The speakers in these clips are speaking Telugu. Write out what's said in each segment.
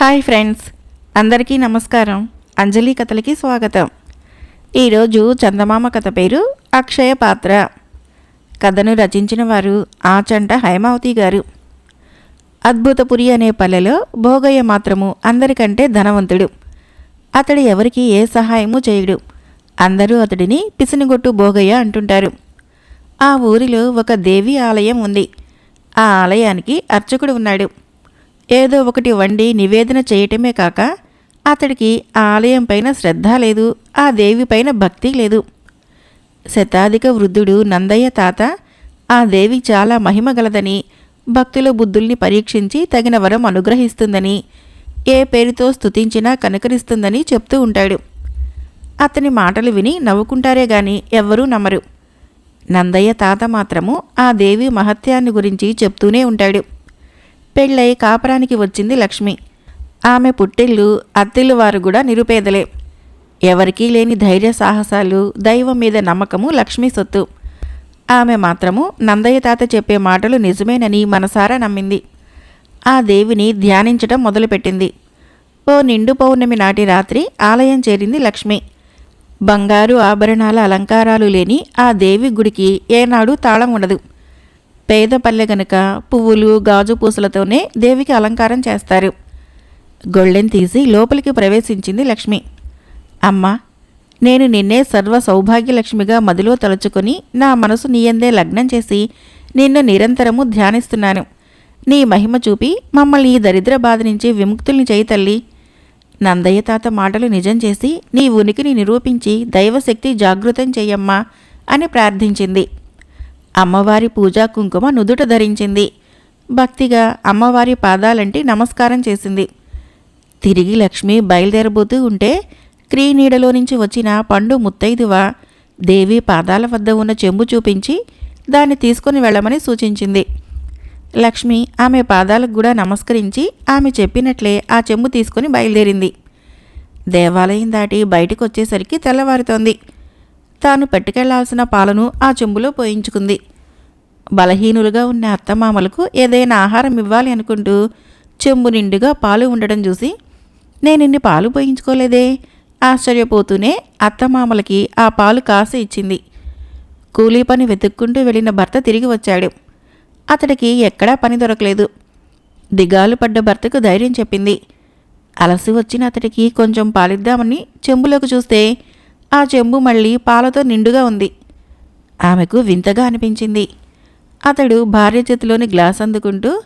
హాయ్ ఫ్రెండ్స్ అందరికీ నమస్కారం. అంజలి కథలకి స్వాగతం. ఈరోజు చందమామ కథ పేరు అక్షయ పాత్ర. కథను రచించిన వారు ఆచంట హైమావతి గారు. అద్భుతపురి అనే పల్లెలో భోగయ్య మాత్రము అందరికంటే ధనవంతుడు. అతడు ఎవరికి ఏ సహాయము చేయడు. అందరూ అతడిని పిసినిగొట్టు భోగయ్య అంటుంటారు. ఆ ఊరిలో ఒక దేవి ఆలయం ఉంది. ఆ ఆలయానికి అర్చకుడు ఉన్నాడు. ఏదో ఒకటి వండి నివేదన చేయటమే కాక అతడికి ఆ ఆలయం పైన శ్రద్ధ లేదు ఆ దేవి పైన భక్తి లేదు. శతాధిక వృద్ధుడు నందయ్య తాత ఆ దేవి చాలా మహిమ గలదని భక్తుల బుద్ధుల్ని పరీక్షించి తగిన వరం అనుగ్రహిస్తుందని ఏ పేరుతో స్తుతించినా కనుకరిస్తుందని చెప్తూ ఉంటాడు. అతని మాటలు విని నవ్వుకుంటారే గాని ఎవ్వరూ నమ్మరు. నందయ్య తాత మాత్రము ఆ దేవి మహత్యాన్ని గురించి చెప్తూనే ఉంటాడు. పెళ్ళై కాపరానికి వచ్చింది లక్ష్మి. ఆమె పుట్టిల్లు అత్తిల్లు వారు కూడా నిరుపేదలే. ఎవరికీ లేని ధైర్య సాహసాలు దైవం మీద నమ్మకము లక్ష్మి సొత్తు. ఆమె మాత్రము నందయ్య తాత చెప్పే మాటలు నిజమేనని మనసారా నమ్మింది. ఆ దేవిని ధ్యానించటం మొదలుపెట్టింది. ఓ నిండు పౌర్ణమి నాటి రాత్రి ఆలయం చేరింది లక్ష్మి. బంగారు ఆభరణాల అలంకారాలు లేని ఆ దేవి గుడికి ఏనాడు తాళం ఉండదు. పేద పల్లె గనుక పువ్వులు గాజు పూసలతోనే దేవికి అలంకారం చేస్తారు. గొళ్ళెం తీసి లోపలికి ప్రవేశించింది లక్ష్మి. అమ్మా నేను నిన్నే సర్వ సౌభాగ్యలక్ష్మిగా మదిలో తలుచుకొని నా మనసు నీయందే లగ్నం చేసి నిన్ను నిరంతరము ధ్యానిస్తున్నాను. నీ మహిమ చూపి మమ్మల్ని ఈ దరిద్ర బాధ నుంచి విముక్తుల్ని చేయి తల్లి. నందయ్య తాత మాటలు నిజం చేసి నీ ఉనికిని నిరూపించి దైవశక్తి జాగృతం చెయ్యమ్మా అని ప్రార్థించింది. అమ్మవారి పూజా కుంకుమ నుదుట ధరించింది. భక్తిగా అమ్మవారి పాదాలంటి నమస్కారం చేసింది. తిరిగి లక్ష్మి బయలుదేరబోతూ ఉంటే క్రీనీడలో నుంచి వచ్చిన పండు ముత్తైదువ దేవి పాదాల వద్ద ఉన్న చెంబు చూపించి దాన్ని తీసుకొని వెళ్ళమని సూచించింది. లక్ష్మి ఆమె పాదాలకు కూడా నమస్కరించి ఆమె చెప్పినట్లే ఆ చెంబు తీసుకొని బయలుదేరింది. దేవాలయం దాటి బయటకు వచ్చేసరికి తెల్లవారుతోంది. తాను పెట్టుకెళ్ళాల్సిన పాలను ఆ చెంబులో పోయించుకుంది. బలహీనులుగా ఉన్న అత్తమామలకు ఏదైనా ఆహారం ఇవ్వాలి అనుకుంటూ చెంబు నిండుగా పాలు ఉండడం చూసి నేనిన్ని పాలు పోయించుకోలేదే? ఆశ్చర్యపోతూనే అత్తమామలకి ఆ పాలు కాసి ఇచ్చింది. కూలీ పని వెతుక్కుంటూ వెళ్ళిన భర్త తిరిగి వచ్చాడు. అతడికి ఎక్కడా పని దొరకలేదు. దిగాలు పడ్డ భర్తకు ధైర్యం చెప్పింది. అలసి వచ్చిన అతడికి కొంచెం పాలిద్దామని చెంబులోకి చూస్తే ఆ చెంబు మళ్ళీ పాలతో నిండుగా ఉంది. ఆమెకు వింతగా అనిపించింది. అతడు భార్య చేతిలోని గ్లాస్ అందుకుంటూ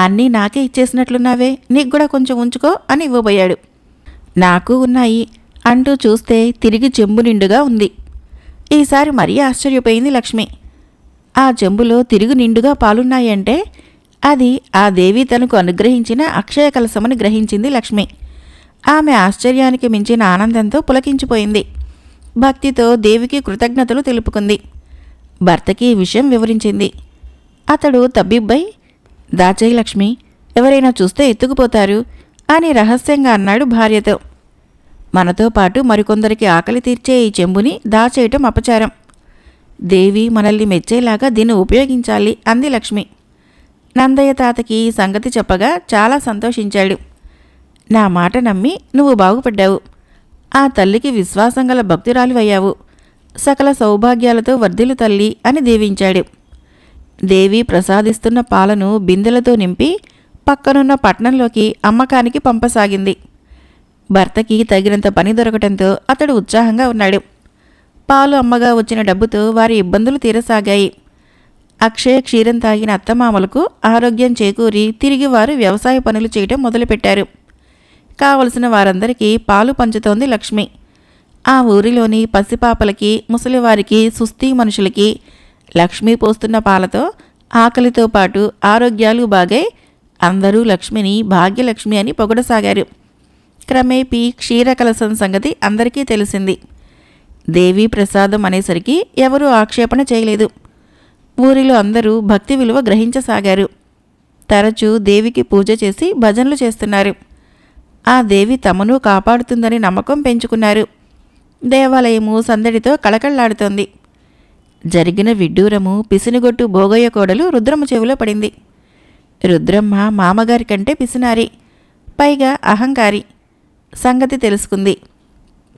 అన్నీ నాకే ఇచ్చేసినట్లున్నావే నీకు కూడా కొంచెం ఉంచుకో అని ఇవ్వబోయాడు. నాకు ఉన్నాయి అంటూ చూస్తే తిరిగి చెంబు నిండుగా ఉంది. ఈసారి మరీ ఆశ్చర్యపోయింది లక్ష్మి. ఆ చెంబులో తిరుగు నిండుగా పాలున్నాయంటే అది ఆ దేవి తనకు అనుగ్రహించిన అక్షయ కలసమని గ్రహించింది లక్ష్మి. ఆమె ఆశ్చర్యానికి మించిన ఆనందంతో పులకించిపోయింది. భక్తితో దేవికి కృతజ్ఞతలు తెలుపుకుంది. భర్తకి ఈ విషయం వివరించింది. అతడు తబ్బిబ్బై దాచేయి లక్ష్మి ఎవరైనా చూస్తే ఎత్తుకుపోతారు అని రహస్యంగా అన్నాడు భార్యతో. మనతో పాటు మరికొందరికి ఆకలి తీర్చే ఈ చెంబుని దాచేయటం అపచారం. దేవి మనల్ని మెచ్చేలాగా దీన్ని ఉపయోగించాలి అంది లక్ష్మి. నందయ్య తాతకి ఈ సంగతి చెప్పగా చాలా సంతోషించాడు. నా మాట నమ్మి నువ్వు బాగుపడ్డావు. ఆ తల్లికి విశ్వాసం గల భక్తురాలివయ్యావు. సకల సౌభాగ్యాలతో వర్ధిలు తల్లి అని దీవించాడు. దేవి ప్రసాదిస్తున్న పాలను బిందెలతో నింపి పక్కనున్న పట్నంలోకి అమ్మకానికి పంపసాగింది. భర్తకి తగినంత పని దొరకటంతో అతడు ఉత్సాహంగా ఉన్నాడు. పాలు అమ్మగా వచ్చిన డబ్బుతో వారి ఇబ్బందులు తీరసాగాయి. అక్షయ క్షీరం తాగిన అత్తమామలకు ఆరోగ్యం చేకూరి తిరిగి వారు వ్యవసాయ పనులు చేయటం మొదలుపెట్టారు. కావలసిన వారందరికీ పాలు పంచుతోంది లక్ష్మి. ఆ ఊరిలోని పసిపాపలకి ముసలివారికి సుస్థి మనుషులకి లక్ష్మి పోస్తున్న పాలతో ఆకలితో పాటు ఆరోగ్యాలు బాగై అందరూ లక్ష్మిని భాగ్యలక్ష్మి అని పొగడసాగారు. క్రమేపీ క్షీరకలసం సంగతి అందరికీ తెలిసింది. దేవీ ప్రసాదం అనేసరికి ఎవరూ ఆక్షేపణ చేయలేదు. ఊరిలో అందరూ భక్తి విలువ గ్రహించసాగారు. తరచూ దేవికి పూజ చేసి భజనలు చేస్తున్నారు. ఆ దేవి తమను కాపాడుతుందని నమ్మకం పెంచుకున్నారు. దేవాలయము సందడితో కళకళ్ళాడుతోంది. జరిగిన విడ్డూరము పిసినిగొట్టు భోగయ్య కోడలు రుద్రమ్మ చెవిలో పడింది. రుద్రమ్మ మామగారి కంటే పిసినారి పైగా అహంకారి. సంగతి తెలుసుకుంది.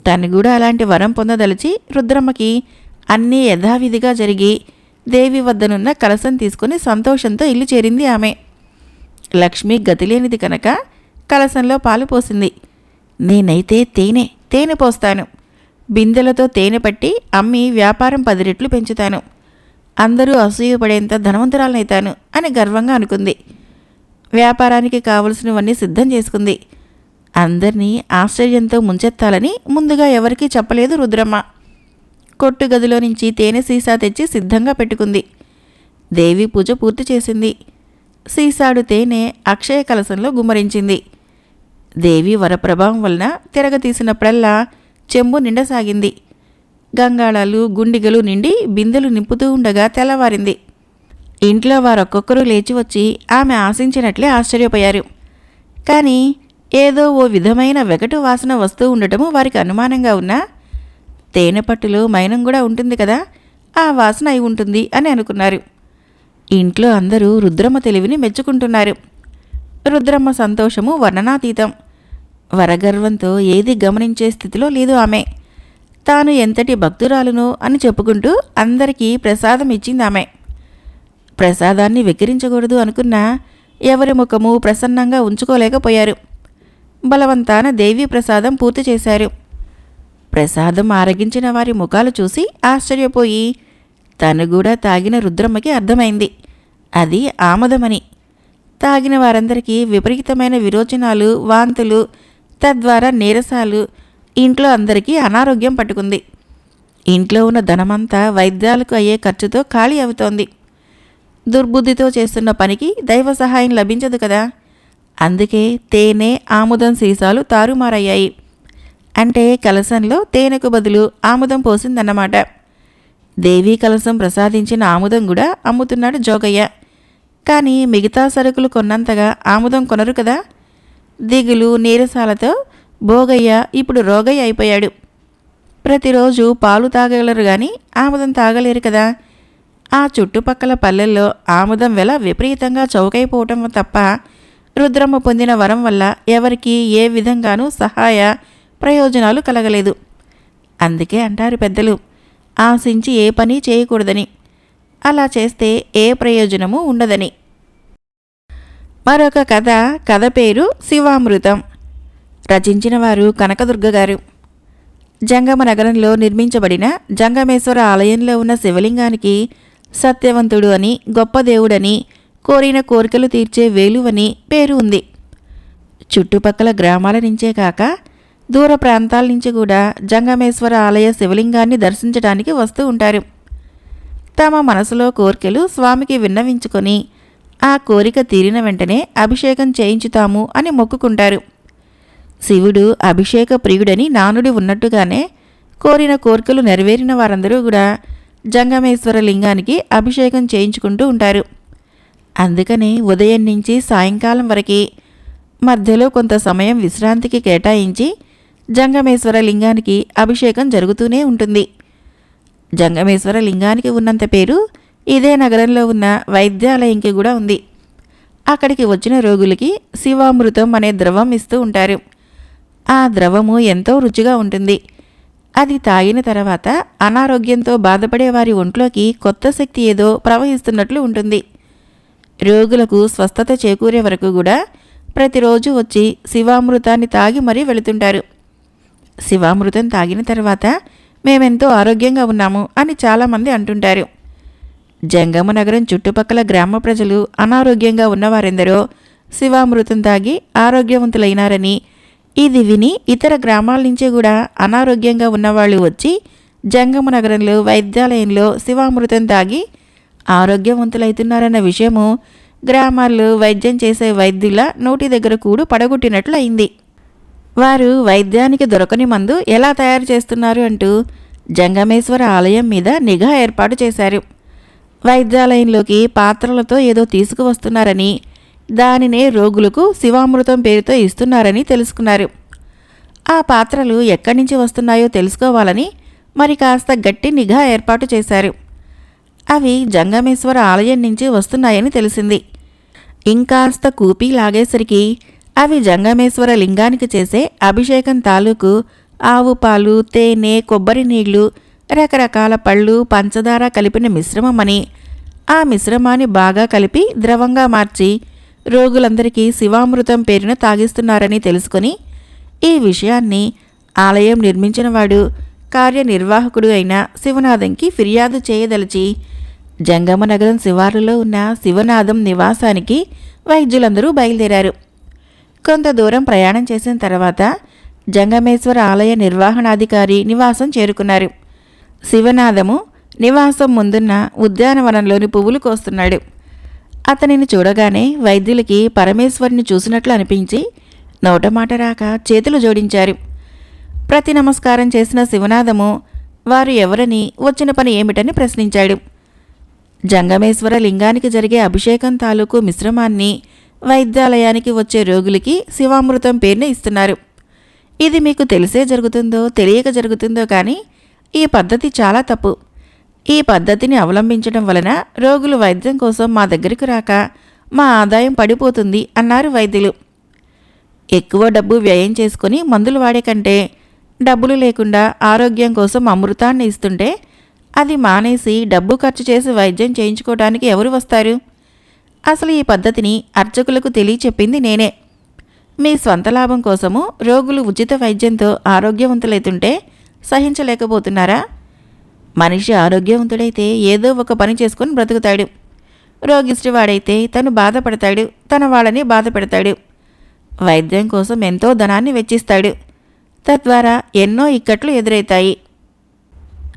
తను కూడా అలాంటి వరం పొందదలిచి రుద్రమ్మకి అన్నీ యథావిధిగా జరిగి దేవి వద్దనున్న కలసం తీసుకుని సంతోషంతో ఇల్లు చేరింది ఆమె. లక్ష్మి గతిలేనిది కనుక కలసంలో పాలు పోసింది. నేనైతే తేనె తేనె పోస్తాను. బిందెలతో తేనె పట్టి అమ్మి వ్యాపారం పది రెట్లు పెంచుతాను. అందరూ అసూయపడేంత ధనవంతురాలనైతాను అని గర్వంగా అనుకుంది. వ్యాపారానికి కావలసినవన్నీ సిద్ధం చేసుకుంది. అందరినీ ఆశ్చర్యంతో ముంచెత్తాలని ముందుగా ఎవరికీ చెప్పలేదు రుద్రమ్మ. కొట్టు గదిలో నుంచి తేనె సీసా తెచ్చి సిద్ధంగా పెట్టుకుంది. దేవి పూజ పూర్తి చేసింది. సీసాడు తేనె అక్షయ కలశంలో గుమ్మరించింది. దేవి వరప్రభావం వలన తిరగతీసినప్పుడల్లా చెంబు నిండసాగింది. గంగాళాలు గుండిగలు నిండి బిందెలు నింపుతూ ఉండగా తెల్లవారింది. ఇంట్లో వారొక్కొక్కరు లేచి వచ్చి ఆమె ఆశించినట్లే ఆశ్చర్యపోయారు. కానీ ఏదో ఓ విధమైన వెగటు వాసన వస్తూ ఉండటము వారికి అనుమానంగా ఉన్నా తేనె పట్టులో మైనం కూడా ఉంటుంది కదా ఆ వాసన అయి ఉంటుంది అని అనుకున్నారు. ఇంట్లో అందరూ రుద్రమ తెలివిని మెచ్చుకుంటున్నారు. రుద్రమ్మ సంతోషము వర్ణనాతీతం. వరగర్వంతో ఏది గమనించే స్థితిలో లేదు ఆమె. తాను ఎంతటి భక్తురాలును అని చెప్పుకుంటూ అందరికీ ప్రసాదం ఇచ్చింది ఆమె. ప్రసాదాన్ని వెక్కిరించకూడదు అనుకున్నా ఎవరి ముఖము ప్రసన్నంగా ఉంచుకోలేకపోయారు. బలవంతాన దేవీ ప్రసాదం పూర్తి చేశారు. ప్రసాదం ఆరగించిన వారి ముఖాలు చూసి ఆశ్చర్యపోయి తను కూడా తాగిన రుద్రమ్మకి అర్థమైంది. అది ఆమదమని. తాగిన వారందరికీ విపరీతమైన విరోచనాలు వాంతులు తద్వారా నీరసాలు. ఇంట్లో అందరికీ అనారోగ్యం పట్టుకుంది. ఇంట్లో ఉన్న ధనమంతా వైద్యాలకు అయ్యే ఖర్చుతో ఖాళీ అవుతోంది. దుర్బుద్ధితో చేస్తున్న పనికి దైవ సహాయం లభించదు కదా. అందుకే తేనె ఆముదం సీసాలు తారుమారయ్యాయి. అంటే కలసంలో తేనెకు బదులు ఆముదం పోసిందన్నమాట. దేవీ కలసం ప్రసాదించిన ఆముదం కూడా అమ్ముతున్నాడు జోగయ్య. కానీ మిగతా సరుకులు కొన్నంతగా ఆముదం కొనరు కదా? దిగులు నీరసాలతో భోగయ్య ఇప్పుడు రోగయ్య అయిపోయాడు. ప్రతిరోజు పాలు తాగగలరు కానీ ఆముదం తాగలేరు కదా? ఆ చుట్టుపక్కల పల్లెల్లో ఆముదం వెల విపరీతంగా చౌకైపోవటం తప్ప రుద్రమ్మ పొందిన వరం వల్ల ఎవరికీ ఏ విధంగానూ సహాయ ప్రయోజనాలు కలగలేదు. అందుకే అంటారు పెద్దలు ఆశించి ఏ పని చేయకూడదని. అలా చేస్తే ఏ ప్రయోజనము ఉండదని. మరొక కథ కథ పేరు శివామృతం. రచించిన వారు కనకదుర్గ గారు. జంగమ నగరంలో నిర్మించబడిన జంగమేశ్వర ఆలయంలో ఉన్న శివలింగానికి సత్యవంతుడు అని గొప్ప దేవుడని కోరిన కోరికలు తీర్చే వేలువని పేరు ఉంది. చుట్టుపక్కల గ్రామాల నుంచే కాక దూర ప్రాంతాల నుంచి కూడా జంగమేశ్వర ఆలయ శివలింగాన్ని దర్శించడానికి వస్తూ ఉంటారు. తమ మనసులో కోరికలు స్వామికి విన్నవించుకొని ఆ కోరిక తీరిన వెంటనే అభిషేకం చేయించుతాము అని మొక్కుకుంటారు. శివుడు అభిషేక ప్రియుడని నానుడి ఉన్నట్టుగానే కోరిన కోరికలు నెరవేరిన వారందరూ కూడా జంగమేశ్వర లింగానికి అభిషేకం చేయించుకుంటూ ఉంటారు. అందుకని ఉదయం నుంచి సాయంకాలం వరకు మధ్యలో కొంత సమయం విశ్రాంతికి కేటాయించి జంగమేశ్వర లింగానికి అభిషేకం జరుగుతూనే ఉంటుంది. జంగమేశ్వర లింగానికి ఉన్నంత పేరు ఇదే నగరంలో ఉన్న వైద్యాలయంకి కూడా ఉంది. అక్కడికి వచ్చిన రోగులకి శివామృతం అనే ద్రవం ఇస్తూ ఉంటారు. ఆ ద్రవము ఎంతో రుచిగా ఉంటుంది. అది తాగిన తర్వాత అనారోగ్యంతో బాధపడే వారి ఒంట్లోకి కొత్త శక్తి ఏదో ప్రవహిస్తున్నట్లు ఉంటుంది. రోగులకు స్వస్థత చేకూరే వరకు కూడా ప్రతిరోజు వచ్చి శివామృతాన్ని తాగి మరీ వెళుతుంటారు. శివామృతం తాగిన తర్వాత మేమెంతో ఆరోగ్యంగా ఉన్నాము అని చాలామంది అంటుంటారు. జంగమ నగరం చుట్టుపక్కల గ్రామ ప్రజలు అనారోగ్యంగా ఉన్నవారెందరో శివామృతం తాగి ఆరోగ్యవంతులైనారని ఇది విని ఇతర గ్రామాల నుంచి కూడా అనారోగ్యంగా ఉన్నవాళ్ళు వచ్చి జంగమ నగరంలో వైద్యాలయంలో శివామృతం తాగి ఆరోగ్యవంతులైతున్నారన్న విషయము గ్రామాల్లో వైద్యం చేసే వైద్యుల నోటి దగ్గర కూడు పడగొట్టినట్లు అయింది. వారు వైద్యానికి దొరకని మందు ఎలా తయారు చేస్తున్నారు అంటూ జంగమేశ్వర ఆలయం మీద నిఘా ఏర్పాటు చేశారు. వైద్యాలయంలోకి పాత్రలతో ఏదో తీసుకువస్తున్నారని దానినే రోగులకు శివామృతం పేరుతో ఇస్తున్నారని తెలుసుకున్నారు. ఆ పాత్రలు ఎక్కడి నుంచి వస్తున్నాయో తెలుసుకోవాలని మరి కాస్త గట్టి నిఘా ఏర్పాటు చేశారు. అవి జంగమేశ్వర ఆలయం నుంచి వస్తున్నాయని తెలిసింది. ఇంకాస్త కూపి లాగేసరికి అవి జంగమేశ్వర లింగానికి చేసే అభిషేకం తాలూకు ఆవు పాలు తేనె కొబ్బరి నీళ్ళు రకరకాల పళ్ళు పంచదార కలిపిన మిశ్రమమని. ఆ మిశ్రమాన్ని బాగా కలిపి ద్రవంగా మార్చి రోగులందరికీ శివామృతం పేరున తాగిస్తున్నారని తెలుసుకొని ఈ విషయాన్ని ఆలయం నిర్మించినవాడు కార్యనిర్వాహకుడు అయిన శివనాథంకి ఫిర్యాదు చేయదలిచి జంగమనగరం శివారులో ఉన్న శివనాథం నివాసానికి వైద్యులందరూ బయలుదేరారు. కొంత దూరం ప్రయాణం చేసిన తర్వాత జంగమేశ్వర ఆలయ నిర్వహణాధికారి నివాసం చేరుకున్నారు. శివనాథము నివాసం ముందున్న ఉద్యానవనంలోని పువ్వులు కోస్తున్నాడు. అతనిని చూడగానే వైద్యులకి పరమేశ్వరిని చూసినట్లు అనిపించి నోటమాట రాక చేతులు జోడించారు. ప్రతి నమస్కారం చేసిన శివనాథము వారు ఎవరని వచ్చిన పని ఏమిటని ప్రశ్నించాడు. జంగమేశ్వర లింగానికి జరిగే అభిషేకం తాలూకు మిశ్రమాన్ని వైద్యాలయానికి వచ్చే రోగులకి శివామృతం పేరుని ఇస్తున్నారు. ఇది మీకు తెలిసే జరుగుతుందో తెలియక జరుగుతుందో కానీ ఈ పద్ధతి చాలా తప్పు. ఈ పద్ధతిని అవలంబించడం వలన రోగులు వైద్యం కోసం మా దగ్గరకు రాక మా ఆదాయం పడిపోతుంది అన్నారు వైద్యులు. ఎక్కువ డబ్బు వ్యయం చేసుకుని మందులు వాడే కంటే డబ్బులు లేకుండా ఆరోగ్యం కోసం అమృతాన్ని ఇస్తుంటే అది మానేసి డబ్బు ఖర్చు చేసి వైద్యం చేయించుకోవడానికి ఎవరు వస్తారు? అసలు ఈ పద్ధతిని అర్చకులకు తెలియచెప్పింది నేనే. మీ స్వంత లాభం కోసము రోగులు ఉచిత వైద్యంతో ఆరోగ్యవంతులైతుంటే సహించలేకపోతున్నారా? మనిషి ఆరోగ్యవంతుడైతే ఏదో ఒక పని చేసుకుని బ్రతుకుతాడు. రోగిష్టివాడైతే తను బాధపడతాడు తన వాళ్ళని బాధ పెడతాడు వైద్యం కోసం ఎంతో ధనాన్ని వెచ్చిస్తాడు. తద్వారా ఎన్నో ఇక్కట్లు ఎదురవుతాయి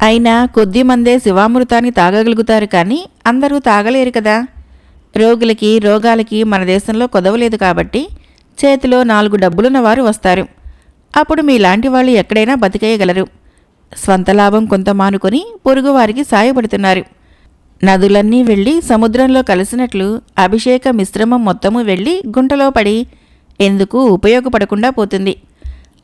అయినా కొద్ది మందే శివామృతాన్ని తాగగలుగుతారు కానీ అందరూ తాగలేరు కదా. రోగులకి రోగాలకి మన దేశంలో కొదవలేదు కాబట్టి చేతిలో నాలుగు డబ్బులున్న వారు వస్తారు. అప్పుడు మీలాంటి వాళ్ళు ఎక్కడైనా బతికేయగలరు. స్వంత లాభం కొంత మానుకొని పొరుగువారికి సాయపడుతున్నారు. నదులన్నీ వెళ్ళి సముద్రంలో కలిసినట్లు అభిషేక మిశ్రమం మొత్తము వెళ్ళి గుంటలో పడి ఎందుకు ఉపయోగపడకుండా పోతుంది?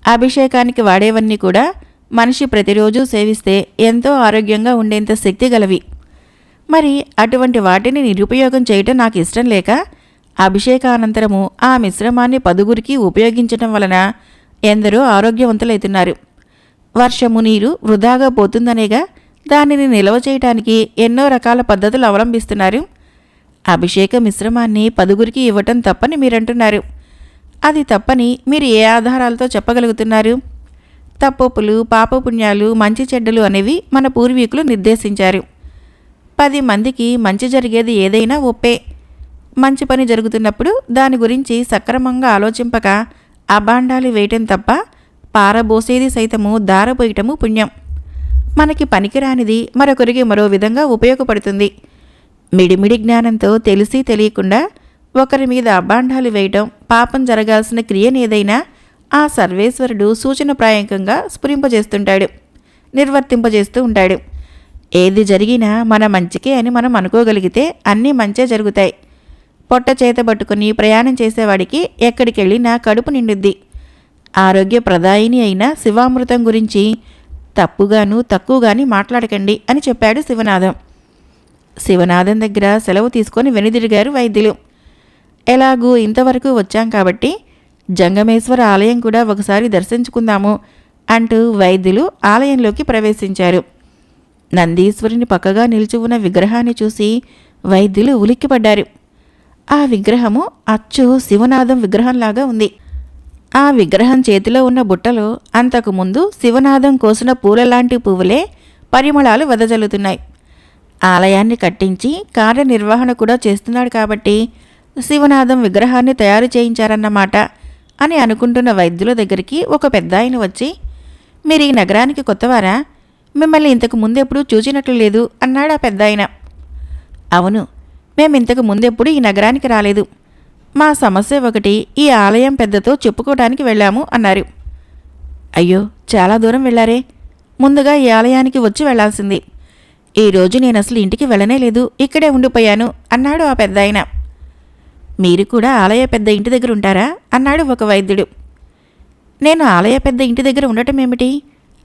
అభిషేకానికి వాడేవన్నీ కూడా మనిషి ప్రతిరోజు సేవిస్తే ఎంతో ఆరోగ్యంగా ఉండేంత శక్తి గలవి. మరి అటువంటి వాటిని నిరుపయోగం చేయటం నాకు ఇష్టం లేక అభిషేకానంతరము ఆ మిశ్రమాన్ని పదుగురికి ఉపయోగించటం వలన ఎందరో ఆరోగ్యవంతులైతున్నారు. వర్షము నీరు వృధాగా పోతుందనేగా దానిని నిల్వ చేయటానికి ఎన్నో రకాల పద్ధతులు అవలంబిస్తున్నారు. అభిషేక మిశ్రమాన్ని పదుగురికి ఇవ్వటం తప్పని మీరంటున్నారు. అది తప్పని మీరు ఏ ఆధారాలతో చెప్పగలుగుతున్నారు? తప్పొప్పులు పాపపుణ్యాలు మంచి చెడ్డలు అనేవి మన పూర్వీకులు నిర్దేశించారు. పది మందికి మంచి జరిగేది ఏదైనా ఒప్పే. మంచి పని జరుగుతున్నప్పుడు దాని గురించి సక్రమంగా ఆలోచింపక అబాండాలు వేయటం తప్ప పారబోసేది సైతము దారపోయటము పుణ్యం. మనకి పనికిరానిది మరొకరికి మరో విధంగా ఉపయోగపడుతుంది. మిడిమిడి జ్ఞానంతో తెలిసి తెలియకుండా ఒకరి మీద అబాండాలు వేయటం పాపం జరగాల్సిన క్రియనేదైనా ఆ సర్వేశ్వరుడు సూచనప్రాయంకంగా స్ఫురింపజేస్తుంటాడు నిర్వర్తింపజేస్తూ ఉంటాడు. ఏది జరిగినా మన మంచికే అని మనం అనుకోగలిగితే అన్నీ మంచే జరుగుతాయి. పొట్ట చేత పట్టుకుని ప్రయాణం చేసేవాడికి ఎక్కడికి వెళ్ళినా కడుపు నిండుద్ది. ఆరోగ్య ప్రదాయిని అయిన శివామృతం గురించి తప్పుగాను తక్కువగాని మాట్లాడకండి అని చెప్పాడు శివనాథం. శివనాథం దగ్గర సెలవు తీసుకొని వెనుదిరిగారు వైద్యులు. ఎలాగూ ఇంతవరకు వచ్చాం కాబట్టి జంగమేశ్వర ఆలయం కూడా ఒకసారి దర్శించుకుందాము అంటూ వైద్యులు ఆలయంలోకి ప్రవేశించారు. నందీశ్వరుని పక్కగా నిలిచి ఉన్న విగ్రహాన్ని చూసి వైద్యులు ఉలిక్కిపడ్డారు. ఆ విగ్రహము అచ్చు శివనాథం విగ్రహంలాగా ఉంది. ఆ విగ్రహం చేతిలో ఉన్న బుట్టలో అంతకుముందు శివనాథం కోసిన పూలలాంటి పువ్వులే పరిమళాలు వెదజల్లుతున్నాయి. ఆలయాన్ని కట్టించి కార్యనిర్వహణ కూడా చేస్తున్నాడు కాబట్టి శివనాథం విగ్రహాన్ని తయారు చేయించారన్నమాట అని అనుకుంటున్న వైద్యుల దగ్గరికి ఒక పెద్ద వచ్చి మీరు ఈ నగరానికి కొత్తవారా? మిమ్మల్ని ఇంతకు ముందెప్పుడు చూచినట్లు లేదు అన్నాడు ఆ పెద్ద ఆయన అవును మేము ఇంతకు ముందెప్పుడు ఈ నగరానికి రాలేదు. మా సమస్య ఒకటి ఈ ఆలయం పెద్దతో చెప్పుకోవడానికి వెళ్ళాము అన్నారు. అయ్యో చాలా దూరం వెళ్ళారే. ముందుగా ఈ ఆలయానికి వచ్చి వెళ్ళాల్సింది ఈరోజు నేను అసలు ఇంటికి వెళ్ళనే లేదు ఇక్కడే ఉండిపోయాను అన్నాడు ఆ పెద్ద ఆయన మీరు కూడా ఆలయ పెద్ద ఇంటి దగ్గర ఉంటారా? అన్నాడు ఒక వైద్యుడు. నేను ఆలయ పెద్ద ఇంటి దగ్గర ఉండటం ఏమిటి?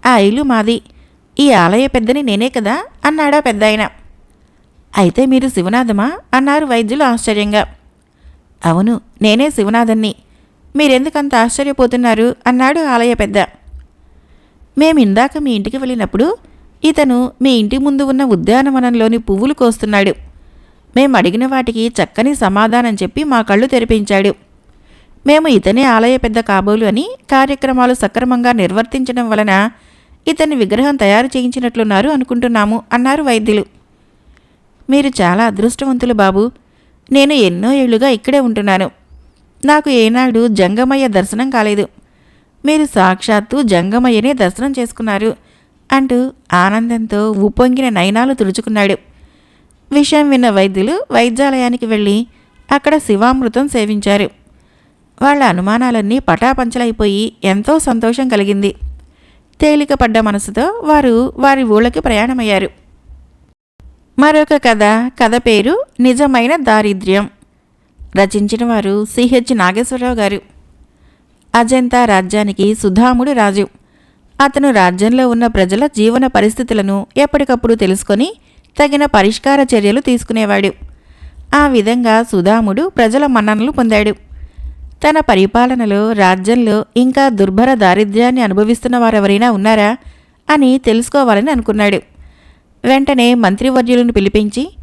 ఆ ఇల్లు మాది. ఈ ఆలయ పెద్దని నేనే కదా అన్నాడా పెద్ద ఆయన అయితే మీరు శివనాథమా? అన్నారు వైద్యులు ఆశ్చర్యంగా. అవును నేనే శివనాథన్ని. మీరెందుకంత ఆశ్చర్యపోతున్నారు? అన్నాడు ఆలయ పెద్ద. మేము ఇందాక మీ ఇంటికి వెళ్ళినప్పుడు ఇతను మీ ఇంటి ముందు ఉన్న ఉద్యానవనంలోని పువ్వులు కోస్తున్నాడు. మేము అడిగిన వాటికి చక్కని సమాధానం చెప్పి మా కళ్ళు తెరిపించాడు. మేము ఇతనే ఆలయ పెద్ద కాబోలు అని కార్యక్రమాలు సక్రమంగా నిర్వర్తించడం వలన ఇతని విగ్రహం తయారు చేయించినట్లున్నారు అనుకుంటున్నాము అన్నారు వైద్యులు. మీరు చాలా అదృష్టవంతులు బాబు. నేను ఎన్నో ఏళ్ళుగా ఇక్కడే ఉంటున్నాను. నాకు ఏనాడు జంగమయ్య దర్శనం కాలేదు. మీరు సాక్షాత్తు జంగమయ్యనే దర్శనం చేసుకున్నారు అంటూ ఆనందంతో ఉప్పొంగిన నయనాలు తుడుచుకున్నాడు. విషయం విన్న వైద్యులు వైద్యాలయానికి వెళ్ళి అక్కడ శివామృతం సేవించారు. వాళ్ళ అనుమానాలన్నీ పటాపంచలైపోయి ఎంతో సంతోషం కలిగింది. తేలికపడ్డ మనసుతో వారు వారి ఊళ్ళకి ప్రయాణమయ్యారు. మరొక కథ కథ పేరు నిజమైన దారిద్ర్యం. రచించిన వారు సిహెచ్ నాగేశ్వరరావు గారు. అజంతా రాజ్యానికి సుధాముడు రాజు. అతను రాజ్యంలో ఉన్న ప్రజల జీవన పరిస్థితులను ఎప్పటికప్పుడు తెలుసుకొని తగిన పరిష్కార చర్యలు తీసుకునేవాడు. ఆ విధంగా సుధాముడు ప్రజల మన్ననలు పొందాడు. తన పరిపాలనలో రాజ్యంలో ఇంకా దుర్భర దారిద్ర్యాన్ని అనుభవిస్తున్న వారెవరైనా ఉన్నారా అని తెలుసుకోవాలని అనుకున్నాడు. వెంటనే మంత్రివర్యులను పిలిపించి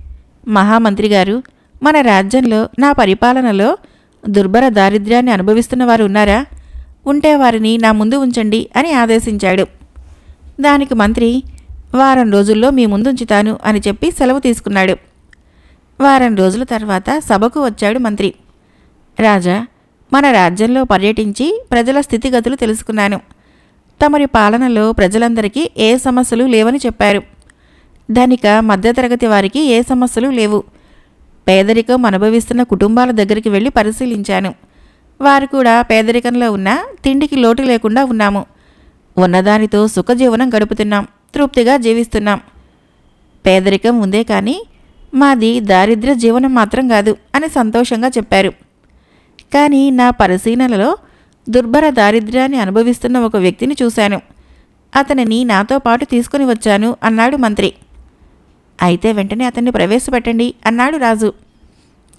మహామంత్రి గారు మన రాజ్యంలో నా పరిపాలనలో దుర్భర దారిద్ర్యాన్ని అనుభవిస్తున్న వారు ఉన్నారా? ఉంటే వారిని నా ముందు ఉంచండి అని ఆదేశించాడు. దానికి మంత్రి వారం రోజుల్లో మీ ముందుంచుతాను అని చెప్పి సెలవు తీసుకున్నాడు. వారం రోజుల తర్వాత సభకు వచ్చాడు మంత్రి. రాజా మన రాజ్యంలో పర్యటించి ప్రజల స్థితిగతులు తెలుసుకున్నాను. తమరి పాలనలో ప్రజలందరికీ ఏ సమస్యలు లేవని చెప్పారు. ధనిక మధ్యతరగతి వారికి ఏ సమస్యలు లేవు. పేదరికం అనుభవిస్తున్న కుటుంబాల దగ్గరికి వెళ్ళి పరిశీలించాను. వారు కూడా పేదరికంలో ఉన్న తిండికి లోటు లేకుండా ఉన్నాము. ఉన్నదానితో సుఖజీవనం గడుపుతున్నాం. తృప్తిగా జీవిస్తున్నాం. పేదరికం ఉందే కానీ మాది దారిద్ర్య జీవనం మాత్రం కాదు అని సంతోషంగా చెప్పారు. కానీ నా పరిశీలనలో దుర్భర దారిద్ర్యాన్ని అనుభవిస్తున్న ఒక వ్యక్తిని చూశాను. అతనిని నాతో పాటు తీసుకుని వచ్చాను అన్నాడు మంత్రి. అయితే వెంటనే అతన్ని ప్రవేశపెట్టండి అన్నాడు రాజు.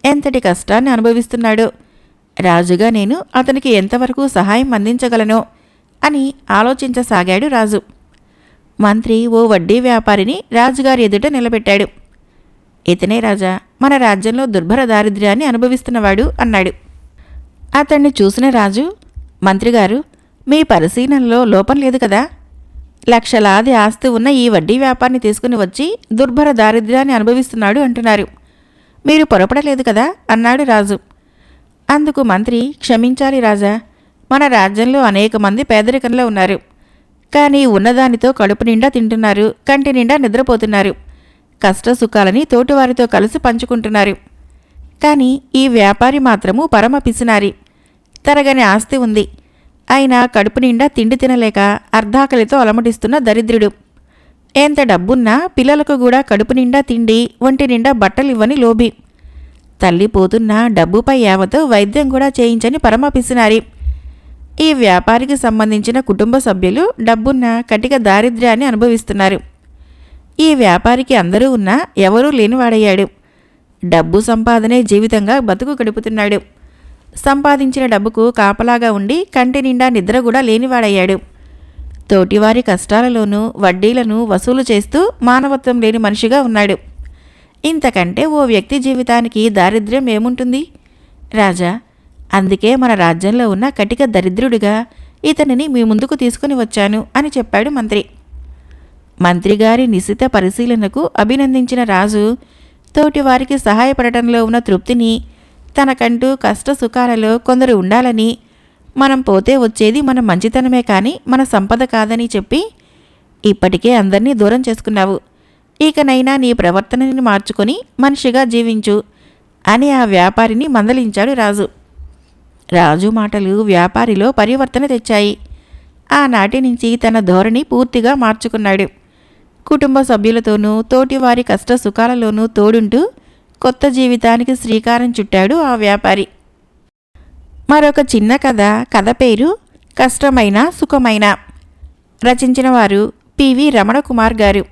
ఎంతటి కష్టాన్ని అనుభవిస్తున్నాడో? రాజుగా నేను అతనికి ఎంతవరకు సహాయం అందించగలను? అని ఆలోచించసాగాడు రాజు. మంత్రి ఓ వడ్డీ వ్యాపారిని రాజుగారి ఎదుట నిలబెట్టాడు. ఇతనే రాజా మన రాజ్యంలో దుర్భర దారిద్ర్యాన్ని అనుభవిస్తున్నవాడు అన్నాడు. అతన్ని చూసిన రాజు మంత్రిగారు మీ పరిశీలనలో లోపం లేదు కదా? లక్షలాది ఆస్తి ఉన్న ఈ వడ్డీ వ్యాపారిని తీసుకుని వచ్చి దుర్భర దారిద్ర్యాన్ని అనుభవిస్తున్నాడు అంటున్నారు. మీరు పొరపడలేదు కదా? అన్నాడు రాజు. అందుకు మంత్రి క్షమించాలి రాజా. మన రాజ్యంలో అనేక మంది పేదరికంలో ఉన్నారు. కానీ ఉన్నదానితో కడుపు నిండా తింటున్నారు కంటి నిండా నిద్రపోతున్నారు. కష్ట సుఖాలని తోటివారితో కలిసి పంచుకుంటున్నారు. కానీ ఈ వ్యాపారి మాత్రము పరమ పిసినారి. తరగని ఆస్తి ఉంది. అయినా కడుపు నిండా తిండి తినలేక అర్ధాకలితో అలమటిస్తున్న దరిద్రుడు. ఎంత డబ్బున్నా పిల్లలకు కూడా కడుపు నిండా తిండి ఒంటి నిండా బట్టలివ్వని లోబి తల్లి పోతున్నా డబ్బుపై యావతో వైద్యం కూడా చేయించని పరమపిసినారి. ఈ వ్యాపారికి సంబంధించిన కుటుంబ సభ్యులు డబ్బున్న కటిక దారిద్ర్యాన్ని అనుభవిస్తున్నారు. ఈ వ్యాపారికి అందరూ ఉన్నా ఎవరూ లేనివాడయ్యాడు. డబ్బు సంపాదనే జీవితంగా బతుకు గడుపుతున్నాడు. సంపాదించిన డబ్బుకు కాపలాగా ఉండి కంటి నిండా నిద్ర కూడా లేనివాడయ్యాడు. తోటివారి కష్టాలలోనూ వడ్డీలను వసూలు చేస్తూ మానవత్వం లేని మనిషిగా ఉన్నాడు. ఇంతకంటే ఓ వ్యక్తి జీవితానికి దారిద్ర్యం ఏముంటుంది? రాజా అందుకే మన రాజ్యంలో ఉన్న కటిక దరిద్రుడిగా ఇతనిని మీ ముందుకు తీసుకుని వచ్చాను అని చెప్పాడు మంత్రి. మంత్రిగారి నిశిత పరిశీలనకు అభినందించిన రాజు తోటివారికి సహాయపడటంలో ఉన్న తృప్తిని తనకంటూ కష్ట సుఖాలలో కొందరు ఉండాలని మనం పోతే వచ్చేది మన మంచితనమే కానీ మన సంపద కాదని చెప్పి ఇప్పటికే అందరినీ దూరం చేసుకున్నావు. ఇకనైనా నీ ప్రవర్తనని మార్చుకొని మనిషిగా జీవించు అని ఆ వ్యాపారిని మందలించాడు రాజు. రాజు మాటలు వ్యాపారిలో పరివర్తన తెచ్చాయి. ఆనాటి నుంచి తన ధోరణి పూర్తిగా మార్చుకున్నాడు. కుటుంబ సభ్యులతోనూ తోటివారి కష్ట సుఖాలలోనూ తోడుంటూ కొత్త జీవితానికి శ్రీకారం చుట్టాడు ఆ వ్యాపారి. మరొక చిన్న కథ కథ పేరు కష్టమైన సుఖమైన. రచించిన వారు పివి రమణ కుమార్ గారు.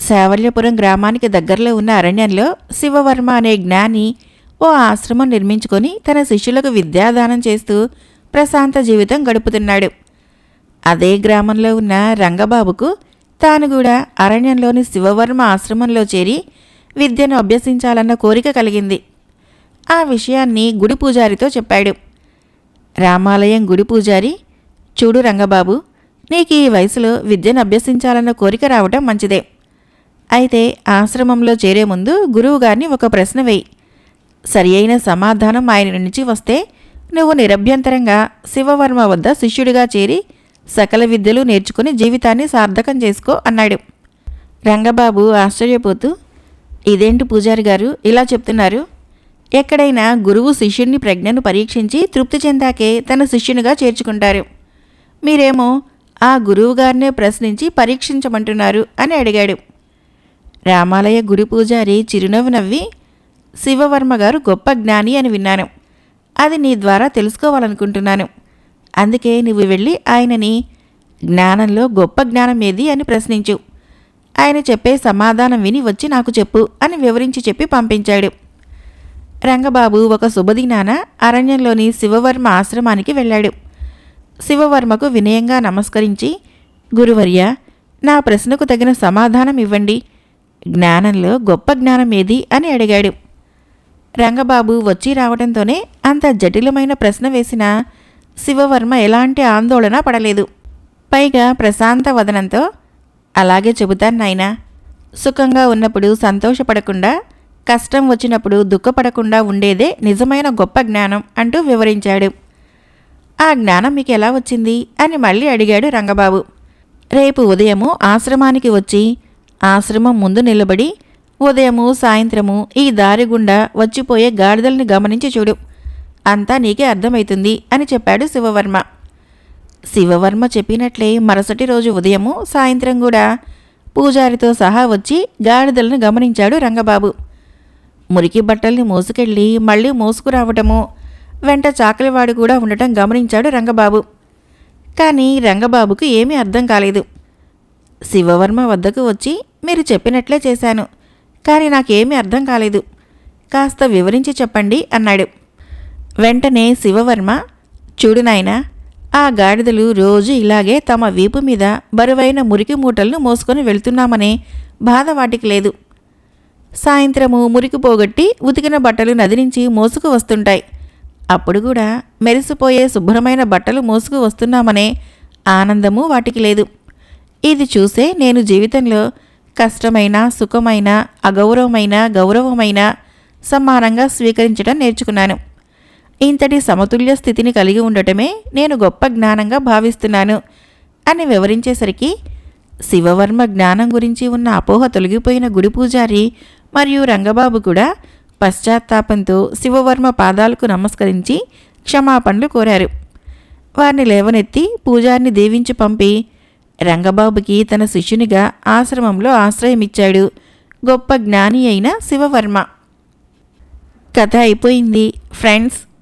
శావల్యపురం గ్రామానికి దగ్గరలో ఉన్న అరణ్యంలో శివవర్మ అనే జ్ఞాని ఓ ఆశ్రమం నిర్మించుకొని తన శిష్యులకు విద్యాదానం చేస్తూ ప్రశాంత జీవితం గడుపుతున్నాడు. అదే గ్రామంలో ఉన్న రంగబాబుకు తాను కూడా అరణ్యంలోని శివవర్మ ఆశ్రమంలో చేరి విద్యను అభ్యసించాలన్న కోరిక కలిగింది. ఆ విషయాన్ని గుడి పూజారితో చెప్పాడు. రామాలయం గుడి పూజారి చూడు రంగబాబు నీకు ఈ వయసులో విద్యను అభ్యసించాలన్న కోరిక రావటం మంచిదే. అయితే ఆశ్రమంలో చేరే ముందు గురువుగారిని ఒక ప్రశ్న వేయి. సరి అయిన సమాధానం ఆయన నుంచి వస్తే నువ్వు నిరభ్యంతరంగా శివవర్మ వద్ద శిష్యుడిగా చేరి సకల విద్యలు నేర్చుకుని జీవితాన్ని సార్థకం చేసుకో అన్నాడు. రంగబాబు ఆశ్చర్యపోతూ ఇదేంటి పూజారి గారు? ఇలా చెప్తున్నారు. ఎక్కడైనా గురువు శిష్యుడిని ప్రజ్ఞను పరీక్షించి తృప్తి చెందాకే తన శిష్యునిగా చేర్చుకుంటారు. మీరేమో ఆ గురువుగారినే ప్రశ్నించి పరీక్షించమంటున్నారు అని అడిగాడు. రామాలయ గుడి పూజారి చిరునవ్వు నవ్వి శివవర్మ గారు గొప్ప జ్ఞాని అని విన్నాను. అది నీ ద్వారా తెలుసుకోవాలనుకుంటున్నాను. అందుకే నువ్వు వెళ్ళి ఆయనని జ్ఞానంలో గొప్ప జ్ఞానం ఏది అని ప్రశ్నించు. ఆయన చెప్పే సమాధానం విని వచ్చి నాకు చెప్పు అని వివరించి చెప్పి పంపించాడు. రంగబాబు ఒక శుభదినాన అరణ్యంలోని శివవర్మ ఆశ్రమానికి వెళ్ళాడు. శివవర్మకు వినయంగా నమస్కరించి గురువర్య నా ప్రశ్నకు తగిన సమాధానం ఇవ్వండి. జ్ఞానంలో గొప్ప జ్ఞానం ఏది? అని అడిగాడు. రంగబాబు వచ్చి రావడంతోనే అంత జటిలమైన ప్రశ్న వేసిన శివవర్మ ఎలాంటి ఆందోళన పడలేదు. పైగా ప్రశాంత వదనంతో అలాగే చెబుతాను నాయనా. సుఖంగా ఉన్నప్పుడు సంతోషపడకుండా కష్టం వచ్చినప్పుడు దుఃఖపడకుండా ఉండేదే నిజమైన గొప్ప జ్ఞానం అంటూ వివరించాడు. ఆ జ్ఞానం మీకు ఎలా వచ్చింది అని మళ్ళీ అడిగాడు రంగబాబు. రేపు ఉదయము ఆశ్రమానికి వచ్చి ఆశ్రమం ముందు నిలబడి ఉదయము సాయంత్రము ఈ దారి గుండా వచ్చిపోయే గాడిదల్ని గమనించి చూడు. అంతా నీకే అర్థమవుతుంది అని చెప్పాడు శివవర్మ. శివవర్మ చెప్పినట్లే మరుసటి రోజు ఉదయము సాయంత్రం కూడా పూజారితో సహా వచ్చి గాడిదలను గమనించాడు రంగబాబు. మురికి బట్టల్ని మోసుకెళ్ళి మళ్ళీ మోసుకురావటము వెంట చాకలివాడు కూడా ఉండటం గమనించాడు రంగబాబు. కానీ రంగబాబుకు ఏమీ అర్థం కాలేదు. శివవర్మ వద్దకు వచ్చి మీరు చెప్పినట్లే చేశాను కానీ నాకేమీ అర్థం కాలేదు. కాస్త వివరించి చెప్పండి అన్నాడు. వెంటనే శివవర్మ చూడు నాయనా ఆ గాడిదలు రోజు ఇలాగే తమ వీపు మీద బరువైన మురికి మూటలను మోసుకొని వెళ్తున్నామనే బాధ వాటికి లేదు. సాయంత్రము మురికి పోగొట్టి ఉతికిన బట్టలు నది నుంచి మోసుకు వస్తుంటాయి. అప్పుడు కూడా మెరిసిపోయే శుభ్రమైన బట్టలు మోసుకు వస్తున్నామనే ఆనందము వాటికి లేదు. ఇది చూసే నేను జీవితంలో కష్టమైన సుఖమైన అగౌరవమైన గౌరవమైన సమానంగా స్వీకరించడం నేర్చుకున్నాను. ఇంతటి సమతుల్య స్థితిని కలిగి ఉండటమే నేను గొప్ప జ్ఞానంగా భావిస్తున్నాను అని వివరించేసరికి శివవర్మ జ్ఞానం గురించి ఉన్న అపోహ తొలగిపోయిన గుడి పూజారి మరియు రంగబాబు కూడా పశ్చాత్తాపంతో శివవర్మ పాదాలకు నమస్కరించి క్షమాపణలు కోరారు. వారిని లేవనెత్తి పూజారిని దీవించి పంపి రంగబాబుకి తన శిష్యునిగా ఆశ్రమంలో ఆశ్రయమిచ్చాడు గొప్ప జ్ఞాని అయిన శివవర్మ. కథ అయిపోయింది. ఫ్రెండ్స్